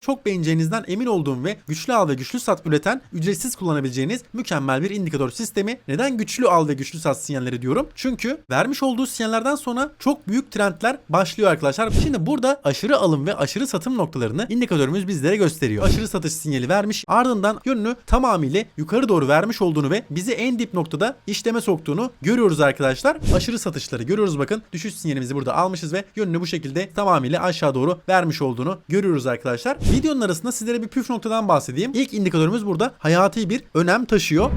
çok beğeneceğinizden emin olduğum ve güçlü al ve güçlü sat üreten ücretsiz kullanabileceğiniz mükemmel bir indikatör sistemi. Neden güçlü al ve güçlü sat sinyalleri diyorum? Çünkü vermiş olduğu sinyallerden sonra çok büyük trendler başlıyor arkadaşlar. Şimdi burada aşırı alım ve aşırı satım noktalarını indikatörümüz bizlere gösteriyor. Aşırı satış sinyali vermiş ardından yönünü tamamıyla yukarı doğru vermiş olduğunu ve bizi en dip noktada işleme soktuğunu görüyoruz arkadaşlar. Aşırı satışları görüyoruz bakın. Düşüş sinyalimizi burada almışız ve yönünü bu şekilde tamamıyla aşağı doğru vermiş olduğunu görüyoruz arkadaşlar. Videonun arasında sizlere bir püf noktadan bahsedeyim. İlk indikatörümüz burada hayati bir önem taşıyor.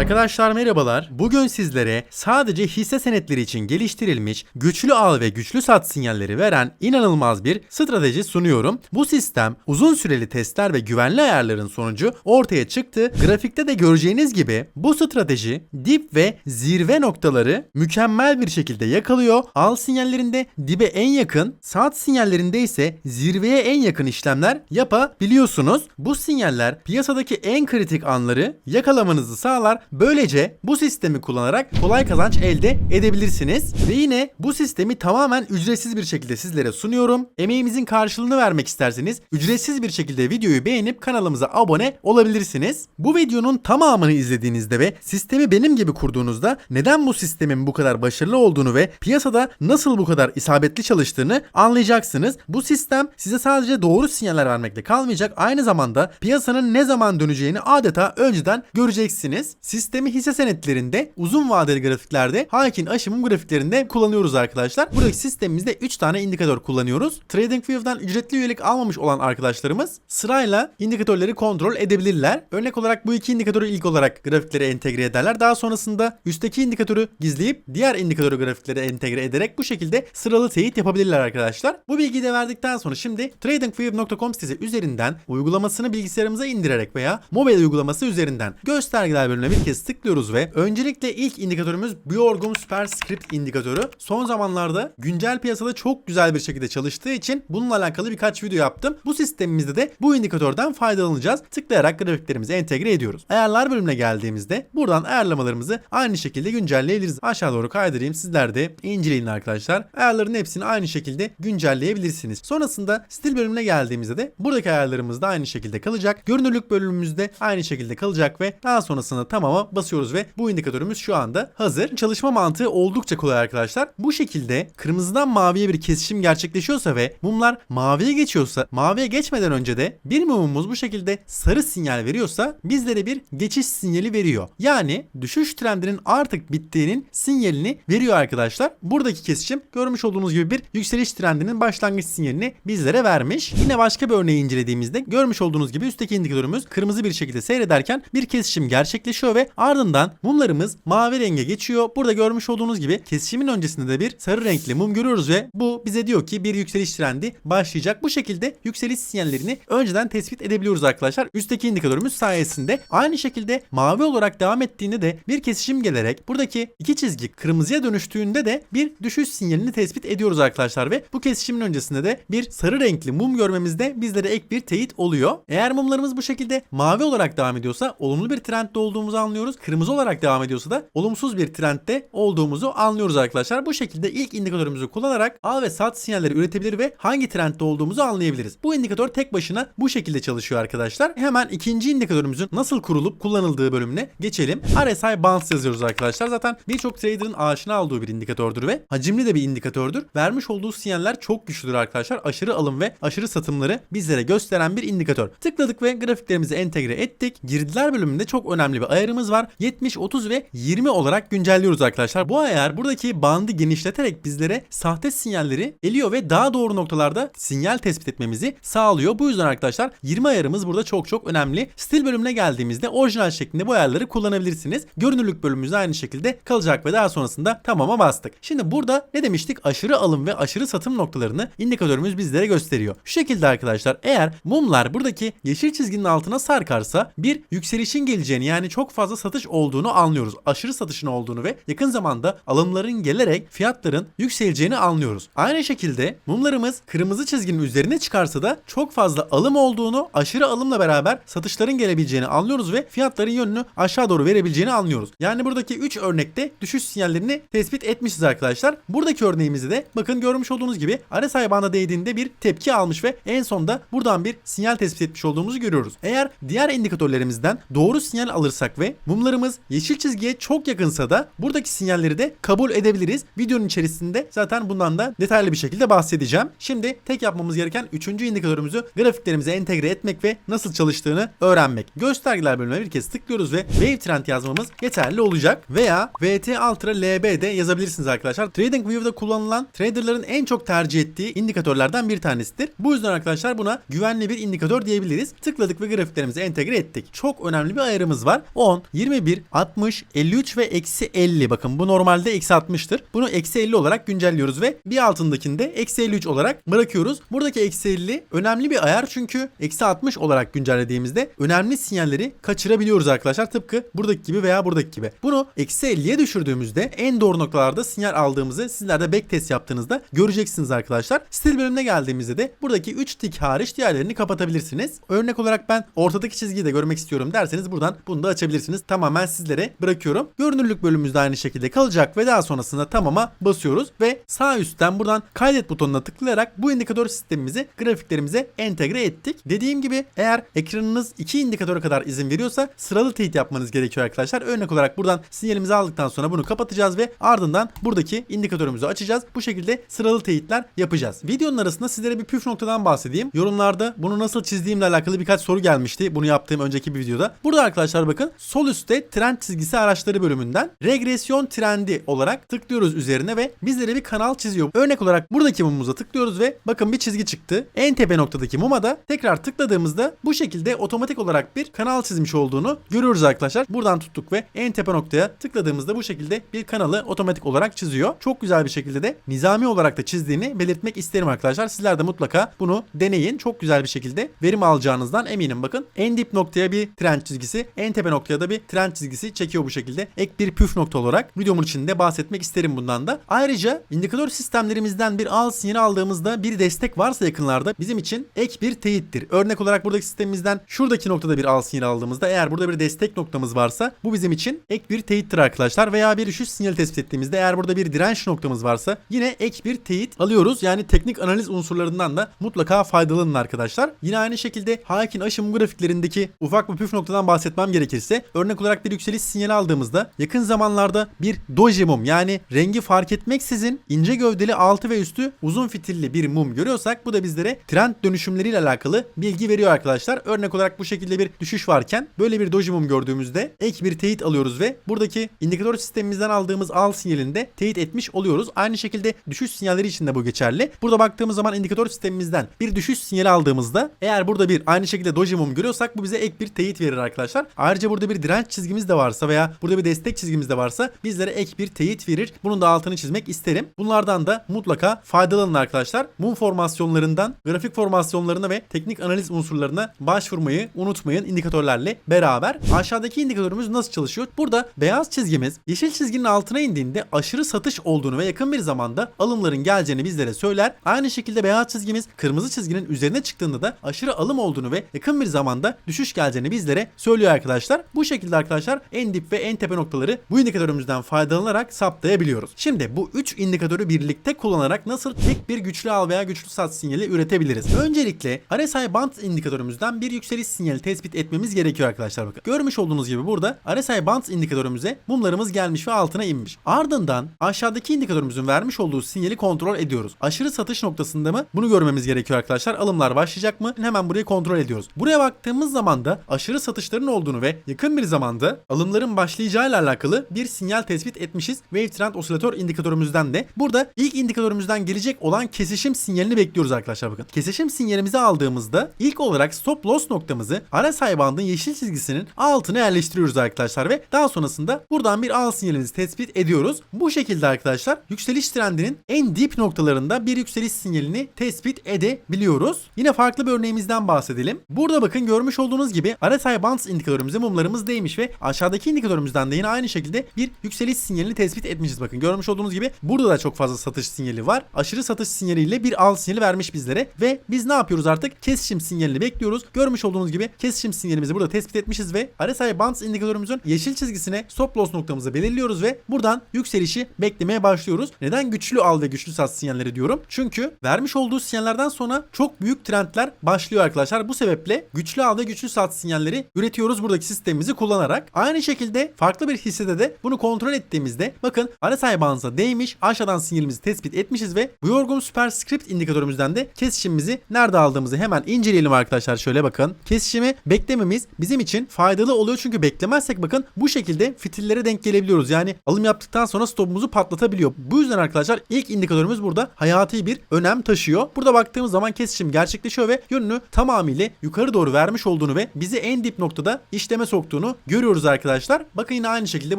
Arkadaşlar merhabalar. Bugün sizlere sadece hisse senetleri için geliştirilmiş güçlü al ve güçlü sat sinyalleri veren inanılmaz bir strateji sunuyorum. Bu sistem uzun süreli testler ve güvenli ayarların sonucu ortaya çıktı. Grafikte de göreceğiniz gibi bu strateji dip ve zirve noktaları mükemmel bir şekilde yakalıyor. Al sinyallerinde dibe en yakın, sat sinyallerinde ise zirveye en yakın işlemler yapabiliyorsunuz. Bu sinyaller piyasadaki en kritik anları yakalamanızı sağlar. Böylece bu sistemi kullanarak kolay kazanç elde edebilirsiniz. Ve yine bu sistemi tamamen ücretsiz bir şekilde sizlere sunuyorum. Emeğimizin karşılığını vermek isterseniz ücretsiz bir şekilde videoyu beğenip kanalımıza abone olabilirsiniz. Bu videonun tamamını izlediğinizde ve sistemi benim gibi kurduğunuzda neden bu sistemin bu kadar başarılı olduğunu ve piyasada nasıl bu kadar isabetli çalıştığını anlayacaksınız. Bu sistem size sadece doğru sinyaller vermekle kalmayacak. Aynı zamanda piyasanın ne zaman döneceğini adeta önceden göreceksiniz. Sistemi hisse senetlerinde uzun vadeli grafiklerde Haikin aşımın grafiklerinde kullanıyoruz arkadaşlar. Buradaki sistemimizde 3 tane indikatör kullanıyoruz. TradingView'dan ücretli üyelik almamış olan arkadaşlarımız sırayla indikatörleri kontrol edebilirler. Örnek olarak bu iki indikatörü ilk olarak grafiklere entegre ederler. Daha sonrasında üstteki indikatörü gizleyip diğer indikatörü grafiklere entegre ederek bu şekilde sıralı teyit yapabilirler arkadaşlar. Bu bilgiyi de verdikten sonra şimdi tradingview.com sitesi üzerinden uygulamasını bilgisayarımıza indirerek veya mobil uygulaması üzerinden göstergeler bölümüne bir kez tıklıyoruz ve öncelikle ilk indikatörümüz Bjorgum Superscript indikatörü. Son zamanlarda güncel piyasada çok güzel bir şekilde çalıştığı için bununla alakalı birkaç video yaptım. Bu sistemimizde de bu indikatörden faydalanacağız. Tıklayarak grafiklerimizi entegre ediyoruz. Ayarlar bölümüne geldiğimizde buradan ayarlamalarımızı aynı şekilde güncelleyebiliriz. Aşağı doğru kaydırayım. Sizler de inceleyin arkadaşlar. Ayarların hepsini aynı şekilde güncelleyebilirsiniz. Sonrasında stil bölümüne geldiğimizde de buradaki ayarlarımız da aynı şekilde kalacak. Görünürlük bölümümüzde aynı şekilde kalacak ve daha sonrasında tamama basıyoruz ve bu indikatörümüz şu anda hazır. Çalışma mantığı oldukça kolay arkadaşlar. Bu şekilde kırmızıdan maviye bir kesişim gerçekleşiyorsa ve mumlar maviye geçiyorsa, maviye geçmeden önce de bir mumumuz bu şekilde sarı sinyal veriyorsa bizlere bir geçiş sinyali veriyor. Yani düşüş trendinin artık bittiğinin sinyalini veriyor arkadaşlar. Buradaki kesişim görmüş olduğunuz gibi bir yükseliş trendinin başlangıç sinyalini bizlere vermiş. Yine başka bir örneği incelediğimizde görmüş olduğunuz gibi üstteki indikatörümüz kırmızı bir şekilde seyrederken bir kesişim gerçekleşiyor ve ardından mumlarımız mavi renge geçiyor. Burada görmüş olduğunuz gibi kesişimin öncesinde de bir sarı renkli mum görüyoruz ve bu bize diyor ki bir yükseliş trendi başlayacak. Bu şekilde yükseliş sinyallerini önceden tespit edebiliyoruz arkadaşlar. Üstteki indikatörümüz sayesinde aynı şekilde mavi olarak devam ettiğinde de bir kesişim gelerek buradaki iki çizgi kırmızıya dönüştüğünde de bir düşüş sinyalini tespit ediyoruz arkadaşlar ve bu kesişimin öncesinde de bir sarı renkli mum görmemizde bizlere ek bir teyit oluyor. Eğer mumlarımız bu şekilde mavi olarak devam ediyorsa olumlu bir trendde olduğumuzu anlıyoruz. Kırmızı olarak devam ediyorsa da olumsuz bir trendde olduğumuzu anlıyoruz arkadaşlar. Bu şekilde ilk indikatörümüzü kullanarak al ve sat sinyalleri üretebilir ve hangi trendde olduğumuzu anlayabiliriz. Bu indikatör tek başına bu şekilde çalışıyor arkadaşlar. Hemen ikinci indikatörümüzün nasıl kurulup kullanıldığı bölümüne geçelim. RSI Bounce yazıyoruz arkadaşlar. Zaten birçok trader'ın aşina olduğu bir indikatördür ve hacimli de bir indikatördür. Vermiş olduğu sinyaller çok güçlüdür arkadaşlar. Aşırı alım ve aşırı satımları bizlere gösteren bir indikatör. Tıkladık ve grafiklerimizi entegre ettik. Girdiler bölümünde çok önemli bir ayarımız var. 70, 30 ve 20 olarak güncelliyoruz arkadaşlar. Bu ayar buradaki bandı genişleterek bizlere sahte sinyalleri eliyor ve daha doğru noktalarda sinyal tespit etmemizi sağlıyor. Bu yüzden arkadaşlar 20 ayarımız burada çok çok önemli. Stil bölümüne geldiğimizde orijinal şeklinde bu ayarları kullanabilirsiniz. Görünürlük bölümümüzde aynı şekilde kalacak ve daha sonrasında tamama bastık. Şimdi burada ne demiştik? Aşırı alım ve aşırı satım noktalarını indikatörümüz bizlere gösteriyor. Şu şekilde arkadaşlar eğer mumlar buradaki yeşil çizginin altına sarkarsa bir yükselişin geleceğini yani çok fazla fazla satış olduğunu anlıyoruz. Aşırı satışın olduğunu ve yakın zamanda alımların gelerek fiyatların yükseleceğini anlıyoruz. Aynı şekilde mumlarımız kırmızı çizginin üzerine çıkarsa da çok fazla alım olduğunu, aşırı alımla beraber satışların gelebileceğini anlıyoruz ve fiyatların yönünü aşağı doğru verebileceğini anlıyoruz. Yani buradaki 3 örnekte düşüş sinyallerini tespit etmişiz arkadaşlar. Buradaki örneğimizde de bakın görmüş olduğunuz gibi RSI bandına değdiğinde bir tepki almış ve en sonda buradan bir sinyal tespit etmiş olduğumuzu görüyoruz. Eğer diğer indikatörlerimizden doğru sinyal alırsak ve mumlarımız yeşil çizgiye çok yakınsa da buradaki sinyalleri de kabul edebiliriz. Videonun içerisinde zaten bundan da detaylı bir şekilde bahsedeceğim. Şimdi tek yapmamız gereken 3. indikatörümüzü grafiklerimize entegre etmek ve nasıl çalıştığını öğrenmek. Göstergeler bölümüne bir kez tıklıyoruz ve Wave Trend yazmamız yeterli olacak. Veya VT Ultra LB de yazabilirsiniz arkadaşlar. TradingView'da kullanılan traderların en çok tercih ettiği indikatörlerden bir tanesidir. Bu yüzden arkadaşlar buna güvenli bir indikatör diyebiliriz. Tıkladık ve grafiklerimize entegre ettik. Çok önemli bir ayarımız var. 10, 21, 60, 53 ve eksi 50. Bakın bu normalde eksi 60'tır. Bunu eksi 50 olarak güncelliyoruz ve bir altındakinde eksi 53 olarak bırakıyoruz. Buradaki eksi 50 önemli bir ayar çünkü eksi 60 olarak güncellediğimizde önemli sinyalleri kaçırabiliyoruz arkadaşlar. Tıpkı buradaki gibi veya buradaki gibi. Bunu eksi 50'ye düşürdüğümüzde en doğru noktalarda sinyal aldığımızı sizler de backtest yaptığınızda göreceksiniz arkadaşlar. Stil bölümüne geldiğimizde de buradaki 3 tik hariç diğerlerini kapatabilirsiniz. Örnek olarak ben ortadaki çizgiyi de görmek istiyorum derseniz buradan bunu da açabilirsiniz. Tamamen sizlere bırakıyorum. Görünürlük bölümümüz de aynı şekilde kalacak ve daha sonrasında tamama basıyoruz ve sağ üstten buradan kaydet butonuna tıklayarak bu indikatör sistemimizi grafiklerimize entegre ettik. Dediğim gibi eğer ekranınız iki indikatöre kadar izin veriyorsa sıralı teyit yapmanız gerekiyor arkadaşlar. Örnek olarak buradan sinyalimizi aldıktan sonra bunu kapatacağız ve ardından buradaki indikatörümüzü açacağız. Bu şekilde sıralı teyitler yapacağız. Videonun arasında sizlere bir püf noktadan bahsedeyim. Yorumlarda bunu nasıl çizdiğimle alakalı birkaç soru gelmişti. Bunu yaptığım önceki bir videoda. Burada arkadaşlar bakın sol üstte trend çizgisi araçları bölümünden regresyon trendi olarak tıklıyoruz üzerine ve bizlere bir kanal çiziyor. Örnek olarak buradaki mumumuza tıklıyoruz ve bakın bir çizgi çıktı. En tepe noktadaki muma da tekrar tıkladığımızda bu şekilde otomatik olarak bir kanal çizmiş olduğunu görüyoruz arkadaşlar. Buradan tuttuk ve en tepe noktaya tıkladığımızda bu şekilde bir kanalı otomatik olarak çiziyor. Çok güzel bir şekilde de nizami olarak da çizdiğini belirtmek isterim arkadaşlar. Sizler de mutlaka bunu deneyin. Çok güzel bir şekilde verim alacağınızdan eminim. Bakın en dip noktaya bir trend çizgisi, en tepe noktaya da bir trend çizgisi çekiyor bu şekilde. Ek bir püf nokta olarak videomun içinde bahsetmek isterim bundan da. Ayrıca indikatör sistemlerimizden bir al sinyali aldığımızda bir destek varsa yakınlarda bizim için ek bir teyittir. Örnek olarak buradaki sistemimizden şuradaki noktada bir al sinyali aldığımızda eğer burada bir destek noktamız varsa bu bizim için ek bir teyittir arkadaşlar. Veya bir düşüş sinyali tespit ettiğimizde eğer burada bir direnç noktamız varsa yine ek bir teyit alıyoruz. Yani teknik analiz unsurlarından da mutlaka faydalanın arkadaşlar. Yine aynı şekilde Hakin aşım grafiklerindeki ufak bir püf noktadan bahsetmem gerekirse örnek olarak bir yükseliş sinyali aldığımızda yakın zamanlarda bir doji mum yani rengi fark etmeksizin ince gövdeli altı ve üstü uzun fitilli bir mum görüyorsak bu da bizlere trend dönüşümleriyle alakalı bilgi veriyor arkadaşlar. Örnek olarak bu şekilde bir düşüş varken böyle bir doji mum gördüğümüzde ek bir teyit alıyoruz ve buradaki indikatör sistemimizden aldığımız al sinyalinde teyit etmiş oluyoruz. Aynı şekilde düşüş sinyalleri için de bu geçerli. Burada baktığımız zaman indikatör sistemimizden bir düşüş sinyali aldığımızda eğer burada bir aynı şekilde doji mum görüyorsak bu bize ek bir teyit verir arkadaşlar. Ayrıca burada bir direnç çizgimiz de varsa veya burada bir destek çizgimiz de varsa bizlere ek bir teyit verir. Bunun da altını çizmek isterim. Bunlardan da mutlaka faydalanın arkadaşlar. Mum formasyonlarından grafik formasyonlarına ve teknik analiz unsurlarına başvurmayı unutmayın indikatörlerle beraber. Aşağıdaki indikatörümüz nasıl çalışıyor? Burada beyaz çizgimiz yeşil çizginin altına indiğinde aşırı satış olduğunu ve yakın bir zamanda alımların geleceğini bizlere söyler. Aynı şekilde beyaz çizgimiz kırmızı çizginin üzerine çıktığında da aşırı alım olduğunu ve yakın bir zamanda düşüş geleceğini bizlere söylüyor arkadaşlar. Bu şekilde arkadaşlar en dip ve en tepe noktaları bu indikatörümüzden faydalanarak saptayabiliyoruz. Şimdi bu 3 indikatörü birlikte kullanarak nasıl tek bir güçlü al veya güçlü sat sinyali üretebiliriz? Öncelikle RSI band indikatörümüzden bir yükseliş sinyali tespit etmemiz gerekiyor arkadaşlar bakın. Görmüş olduğunuz gibi burada RSI band indikatörümüze mumlarımız gelmiş ve altına inmiş. Ardından aşağıdaki indikatörümüzün vermiş olduğu sinyali kontrol ediyoruz. Aşırı satış noktasında mı? Bunu görmemiz gerekiyor arkadaşlar. Alımlar başlayacak mı? Hemen burayı kontrol ediyoruz. Buraya baktığımız zaman da aşırı satışların olduğunu ve yakın bir zamanda alımların başlayacağıyla alakalı bir sinyal tespit etmişiz. Wave Trend Osilatör indikatörümüzden de. Burada ilk indikatörümüzden gelecek olan kesişim sinyalini bekliyoruz arkadaşlar bakın. Kesişim sinyalimizi aldığımızda ilk olarak stop loss noktamızı RSI bandın yeşil çizgisinin altına yerleştiriyoruz arkadaşlar ve daha sonrasında buradan bir al sinyalimizi tespit ediyoruz. Bu şekilde arkadaşlar yükseliş trendinin en dip noktalarında bir yükseliş sinyalini tespit edebiliyoruz. Yine farklı bir örneğimizden bahsedelim. Burada bakın görmüş olduğunuz gibi RSI Bands indikatörümüze mumlarımız değmiş değmiş ve aşağıdaki indikatörümüzden de yine aynı şekilde bir yükseliş sinyalini tespit etmişiz. Bakın görmüş olduğunuz gibi burada da çok fazla satış sinyali var. Aşırı satış sinyaliyle bir al sinyali vermiş bizlere ve biz ne yapıyoruz artık? Kesişim sinyalini bekliyoruz. Görmüş olduğunuz gibi kesişim sinyalimizi burada tespit etmişiz ve RSI Bands indikatörümüzün yeşil çizgisine stop loss noktamızı belirliyoruz ve buradan yükselişi beklemeye başlıyoruz. Neden güçlü al ve güçlü sat sinyalleri diyorum? Çünkü vermiş olduğu sinyallerden sonra çok büyük trendler başlıyor arkadaşlar. Bu sebeple güçlü al ve güçlü sat sinyalleri üretiyoruz buradaki sistemimizi kullanarak. Aynı şekilde farklı bir hissede de bunu kontrol ettiğimizde bakın RSI Bands'a değmiş aşağıdan sinyalimizi tespit etmişiz ve bu yorgun Superscript indikatörümüzden de kesişimimizi nerede aldığımızı hemen inceleyelim arkadaşlar. Şöyle bakın. Kesişimi beklememiz bizim için faydalı oluyor çünkü beklemezsek bakın bu şekilde fitillere denk gelebiliyoruz. Yani alım yaptıktan sonra stopumuzu patlatabiliyor. Bu yüzden arkadaşlar ilk indikatörümüz burada hayati bir önem taşıyor. Burada baktığımız zaman kesişim gerçekleşiyor ve yönünü tamamıyla yukarı doğru vermiş olduğunu ve bizi en dip noktada işleme soktuğunu görüyoruz arkadaşlar. Bakın yine aynı şekilde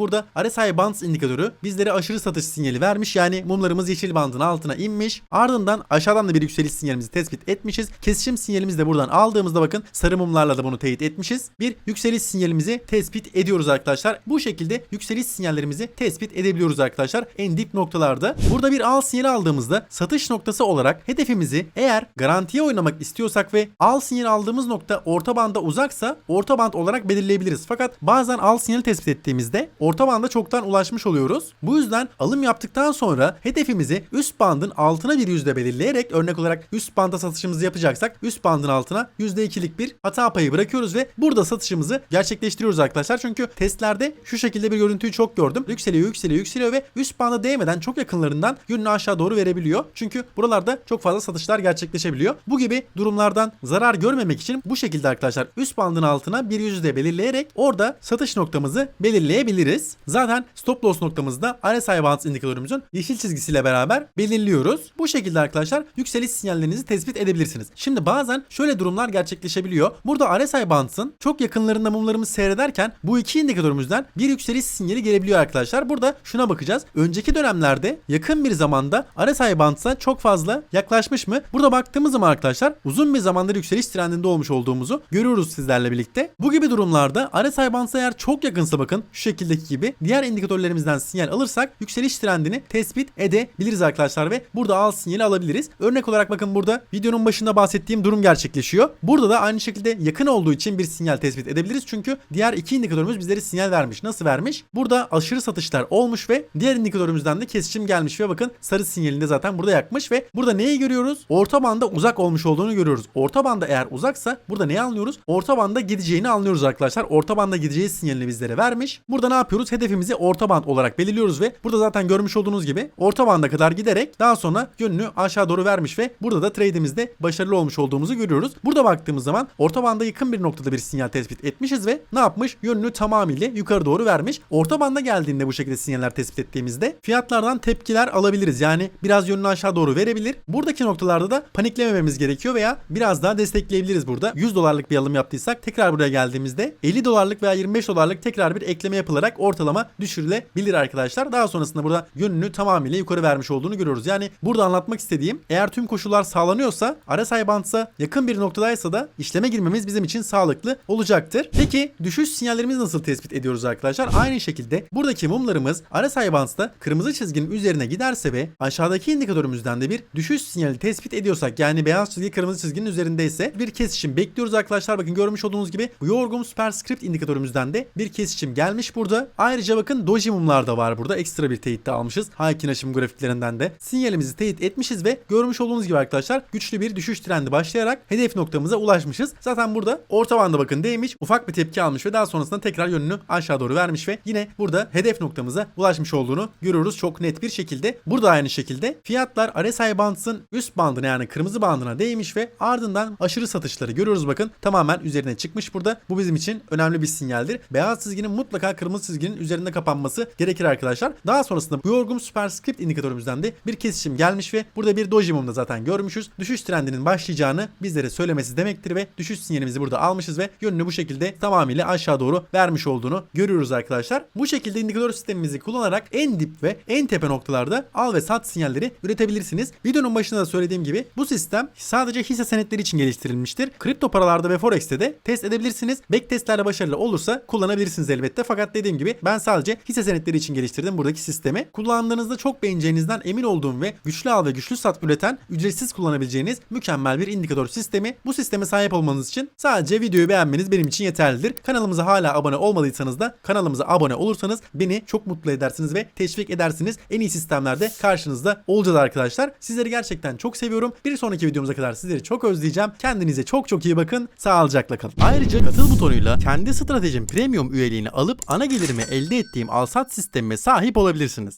burada RSI Bands indikatörü bizlere aşırı satış sinyali vermiş. Yani mumlarımız yeşil bandın altına inmiş. Ardından aşağıdan da bir yükseliş sinyalimizi tespit etmişiz. Kesişim sinyalimizi de buradan aldığımızda bakın sarı mumlarla da bunu teyit etmişiz. Bir yükseliş sinyalimizi tespit ediyoruz arkadaşlar. Bu şekilde yükseliş sinyallerimizi tespit edebiliyoruz arkadaşlar en dip noktalarda. Burada bir al sinyali aldığımızda satış noktası olarak hedefimizi eğer garantiye oynamak istiyorsak ve al sinyali aldığımız nokta orta banda uzaksa orta band olarak belirleyebiliriz. Fakat bazen al sinyali tespit ettiğimizde orta banda çoktan ulaşmış oluyoruz. Bu yüzden alım yaptıktan sonra hedefimizi üst bandın altına bir yüzde belirleyerek örnek olarak üst banda satışımızı yapacaksak üst bandın altına %2'lik bir hata payı bırakıyoruz ve burada satışımızı gerçekleştiriyoruz arkadaşlar. Çünkü testlerde şu şekilde bir görüntüyü çok gördüm. Yükseliyor, yükseliyor, yükseliyor ve üst banda değmeden çok yakınlarından yönünü aşağı doğru verebiliyor. Çünkü buralarda çok fazla satışlar gerçekleşebiliyor. Bu gibi durumlardan zarar görmemek için bu şekilde arkadaşlar üst bandın altına bir yüzde belirleyerek orada satış noktamızı belirleyebiliriz. Zaten stop loss noktamızda RSI Bands indikatörümüzün yeşil çizgisiyle beraber belirliyoruz. Bu şekilde arkadaşlar yükseliş sinyallerinizi tespit edebilirsiniz. Şimdi bazen şöyle durumlar gerçekleşebiliyor. Burada RSI Bands'ın çok yakınlarında mumlarımızı seyrederken bu iki indikatörümüzden bir yükseliş sinyali gelebiliyor arkadaşlar. Burada şuna bakacağız. Önceki dönemlerde yakın bir zamanda RSI Bands'a çok fazla yaklaşmış mı? Burada baktığımız zaman arkadaşlar uzun bir zamandır yükseliş trendinde olmuş olduğumuzu görüyoruz sizlerle birlikte. Bu gibi durumlarda RSI Bands'a eğer çok yakınsa bakın şu şekildeki gibi diğer indikatörlerimizden sinyal alırsak yükseliş trendini tespit edebiliriz arkadaşlar ve burada al sinyali alabiliriz. Örnek olarak bakın burada videonun başında bahsettiğim durum gerçekleşiyor. Burada da aynı şekilde yakın olduğu için bir sinyal tespit edebiliriz. Çünkü diğer iki indikatörümüz bizlere sinyal vermiş. Nasıl vermiş? Burada aşırı satışlar olmuş ve diğer indikatörümüzden de kesişim gelmiş ve bakın sarı sinyalinde zaten burada yakmış ve burada neyi görüyoruz? Orta banda uzak olmuş olduğunu görüyoruz. Orta banda eğer uzaksa burada neyi anlıyoruz? Orta banda gideceğini anlıyoruz arkadaşlar. Orta banda gideceği sinyalini bizlere vermiş. Burada ne yapıyoruz? Hedefimizi orta band olarak belirliyoruz ve burada zaten görmüş olduğunuz gibi orta banda kadar giderek daha sonra yönünü aşağı doğru vermiş ve burada da trade'imizde başarılı olmuş olduğumuzu görüyoruz. Burada baktığımız zaman orta banda yakın bir noktada bir sinyal tespit etmişiz ve ne yapmış? Yönünü tamamıyla yukarı doğru vermiş. Orta banda geldiğinde bu şekilde sinyaller tespit ettiğimizde fiyatlardan tepkiler alabiliriz. Yani biraz yönünü aşağı doğru verebilir. Buradaki noktalarda da paniklemememiz gerekiyor veya biraz daha destekleyebiliriz burada. 100 dolarlık bir alım yaptıysak tekrar buraya geldiğimizde 50 dolarlık veya 25 dolarlık tekrar bir ekleme yapılarak ortalama düşürülebilir arkadaşlar. Daha sonrasında burada yönünü tamamıyla yukarı vermiş olduğunu görüyoruz. Yani burada anlatmak istediğim eğer tüm koşullar sağlanıyorsa RSI Bands'a yakın bir noktadaysa da işleme girmemiz bizim için sağlıklı olacaktır. Peki düşüş sinyallerimizi nasıl tespit ediyoruz arkadaşlar? Aynı şekilde buradaki mumlarımız RSI Bands'ta kırmızı çizginin üzerine giderse ve aşağıdaki indikatörümüzden de bir düşüş sinyali tespit ediyorsak yani beyaz çizgi kırmızı çizginin üzerindeyse bir kesişim bekliyoruz arkadaşlar. Bakın görmüş olduğunuz gibi bu yorgun superscript indikatörümüzden de bir kesişim gelmiş burada. Ayrıca bakın doji mumlar da var burada. Ekstra bir teyit de almışız. Haykin aşım grafiklerinden de sinyalimizi teyit etmişiz ve görmüş olduğunuz gibi arkadaşlar güçlü bir düşüş trendi başlayarak hedef noktamıza ulaşmışız. Zaten burada orta banda bakın değmiş. Ufak bir tepki almış ve daha sonrasında tekrar yönünü aşağı doğru vermiş ve yine burada hedef noktamıza ulaşmış olduğunu görüyoruz çok net bir şekilde. Burada aynı şekilde fiyatlar RSI Bands'ın üst bandına yani kırmızı bandına değmiş ve ardından aşırı satışları görüyoruz bakın. Tamamen üzerine çıkmış burada. Bu bizim için önemli bir sinyaldir. Beyaz çizginin mutlaka kırmızı çizginin üzerinde kapanması gerekir arkadaşlar. Daha sonrasında bu yorgun superscript indikatörümüzden de bir kesişim gelmiş ve burada bir doji mumda zaten görmüşüz. Düşüş trendinin başlayacağını bizlere söylemesi demektir ve düşüş sinyalimizi burada almışız ve yönünü bu şekilde tamamıyla aşağı doğru vermiş olduğunu görüyoruz arkadaşlar. Bu şekilde indikatör sistemimizi kullanarak en dip ve en tepe noktalarda al ve sat sinyalleri üretebilirsiniz. Videonun başında da söylediğim gibi bu sistem sadece hisse senetleri için geliştirilmiştir. Kripto paralarda ve forex'te de test edebilirsiniz. Backtestlerle başarılı olursa kullanabilirsiniz elbette. Fakat dediğim gibi ben sadece hisse senetleri için geliştirdim buradaki sistemi. Kullandığınızda çok beğeneceğinizden emin olduğum ve güçlü al ve güçlü sat üreten ücretsiz kullanabileceğiniz mükemmel bir indikatör sistemi. Bu sisteme sahip olmanız için sadece videoyu beğenmeniz benim için yeterlidir. Kanalımıza hala abone olmadıysanız da kanalımıza abone olursanız beni çok mutlu edersiniz ve teşvik edersiniz. En iyi sistemlerde karşınızda olacağız arkadaşlar. Sizleri gerçekten çok seviyorum. Bir sonraki videomuza kadar sizleri çok özleyeceğim. Kendinize çok çok iyi bakın. Sağlıcakla kalın. Ayrıca katıl butonuyla kendi stratejim premium üyeliğini alıp ana gelirimi elde ettiğim alsat sistemime sahip olabilirsiniz.